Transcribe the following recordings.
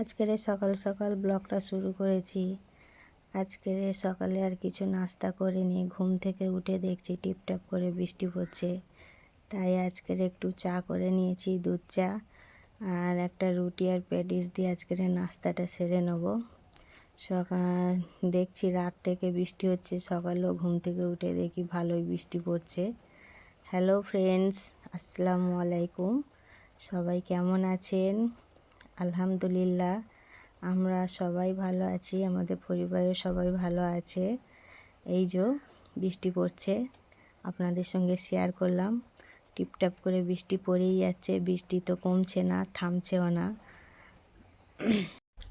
আজকের সকাল সকাল ব্লগটা শুরু করেছি। আজকের সকালে আর কিছু নাস্তা করে করিনি। ঘুম থেকে উঠে দেখছি টিপটাপ করে বৃষ্টি পড়ছে তাই আজকের একটু চা করে নিয়েছি, দুধ চা আর একটা রুটি আর প্যাটিস দিয়ে আজকের নাস্তাটা সেরে নেব। সকাল দেখছি রাত থেকে বৃষ্টি হচ্ছে, সকালেও ঘুম থেকে উঠে দেখি ভালোই বৃষ্টি পড়ছে। হ্যালো ফ্রেন্ডস আসসালামু আলাইকুম। সবাই কেমন আছেন? আলহামদুলিল্লাহ, আমরা সবাই ভালো আছি, আমাদের পরিবারের সবাই ভালো আছে। এই যে বৃষ্টি পড়ছে, আপনাদের সঙ্গে শেয়ার করলাম। টিপটাপ করে বৃষ্টি পড়েই যাচ্ছে, বৃষ্টি তো কমছে না, থামছেও না।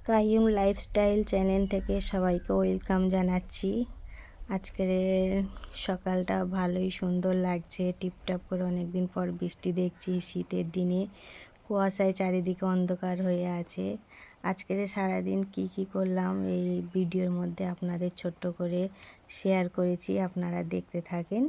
কাইম লাইফস্টাইল চ্যানেল থেকে সবাইকে ওয়েলকাম জানাচ্ছি। আজকের সকালটা ভালোই সুন্দর লাগছে, টিপটাপ করে অনেক দিন পর বৃষ্টি দেখছি, শীতের দিনে কুয়াশায় চারিদিকে অন্ধকার হয়ে আছে। আজকের সারাদিন কি কি করলাম, এই ভিডিওর মধ্যে আপনাদের ছোট্ট করে শেয়ার করেছি, আপনারা দেখতে থাকেন।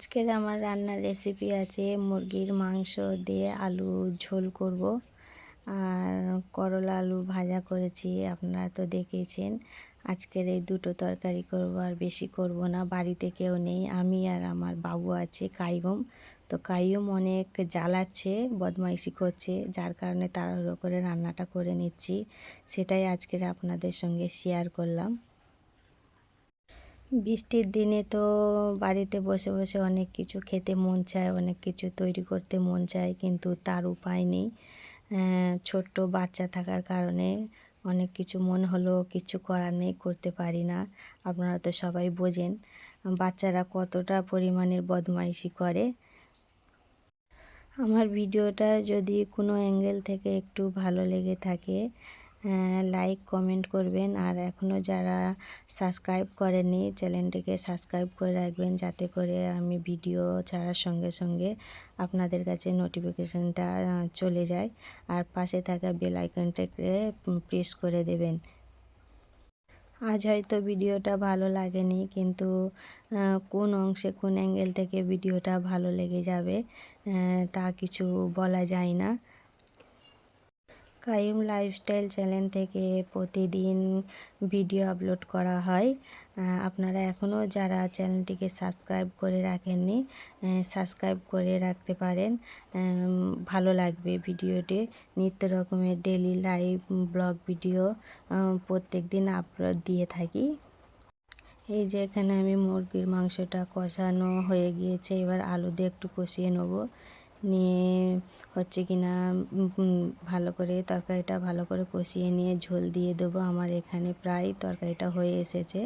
আজকের আমার রান্নার রেসিপি আছে মুরগির মাংস দিয়ে আলু ঝোল করব। আর করলা আলু ভাজা করেছি, আপনারা তো দেখেছেন। আজকের এই দুটো তরকারি করব আর বেশি করব না, বাড়িতে কেউ নেই। আমি আর আমার বাবু আছে কাইগম তো কাইম অনেক জ্বালাচ্ছে, বদমাইশি করছে, যার কারণে তাড়াহুড়ো করে রান্নাটা করে নিচ্ছি। সেটাই আজকের আপনাদের সঙ্গে শেয়ার করলাম। বৃষ্টির দিনে তো বাড়িতে বসে বসে অনেক কিছু খেতে মন চায়, অনেক কিছু তৈরি করতে মন চায়, কিন্তু তার উপায় নেই। ছোট্ট বাচ্চা থাকার কারণে অনেক কিছু মন হলেও কিছু করার নেই, করতে পারি না। আপনারা তো সবাই বোঝেন, বাচ্চারা কতটা পরিমাণের বদমাইশি করে। আমার ভিডিওটা যদি কোনো অ্যাঙ্গেল থেকে একটু ভালো লেগে থাকে লাইক কমেন্ট করবেন। আর এখনও যারা সাবস্ক্রাইব করেনি চ্যানেলটিকে সাবস্ক্রাইব করে রাখবেন যাতে করে আমি ভিডিও ছাড়ার সঙ্গে সঙ্গে আপনাদের কাছে নোটিফিকেশানটা চলে যায়। আর পাশে থাকা বেল আইকনটাকে প্রেস করে দেবেন। আজ হয়তো ভিডিওটা ভালো লাগেনি, কিন্তু কোন অংশে কোন অ্যাঙ্গেল থেকে ভিডিওটা ভালো লেগে যাবে তা কিছু বলা যায় না। কাইম লাইফস্টাইল চ্যানেল থেকে প্রতিদিন ভিডিও আপলোড করা হয়। আপনারা এখনও যারা চ্যানেলটিকে সাবস্ক্রাইব করে রাখেননি সাবস্ক্রাইব করে রাখতে পারেন। ভালো লাগবে ভিডিওটি। নিত্য রকমের ডেলি লাইভ ব্লগ ভিডিও প্রত্যেক দিন আপলোড দিয়ে থাকি। এই যে এখানে আমি মুরগির মাংসটা কষানো হয়ে গিয়েছে, এবার আলু দিয়ে একটু কষিয়ে নেব। নিয়ে হচ্ছে কি না ভালো করে তরকারিটা ভালো করে কষিয়ে নিয়ে ঝোল দিয়ে দেবো আমার এখানে প্রায় তরকারিটা হয়ে এসেছে।